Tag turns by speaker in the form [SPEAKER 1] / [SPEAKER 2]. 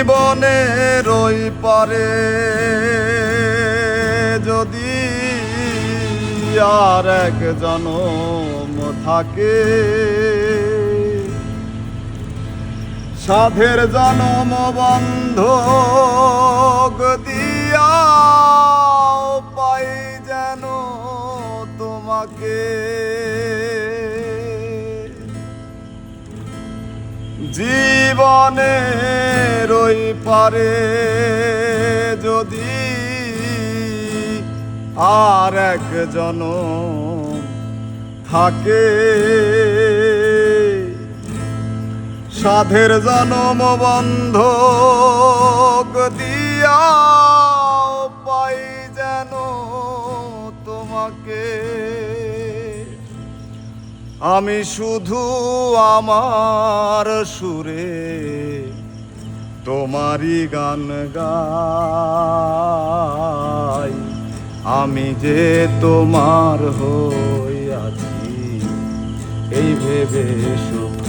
[SPEAKER 1] জীবনের ওই পারে যদি আর এক জনম থাকে, সাধের জনম বন্ধ দিয়া পাই যেন তোমাকে। জীবনের ওই পারে যদি আর এক জনম থাকে। সাধের জনম বন্ধ দিয়া পাই যেন তোমাকে। আমি শুধু আমার সুরে তোমারই গান গাই আমি যে তোমার হই আছি এই ভেবে সুখ।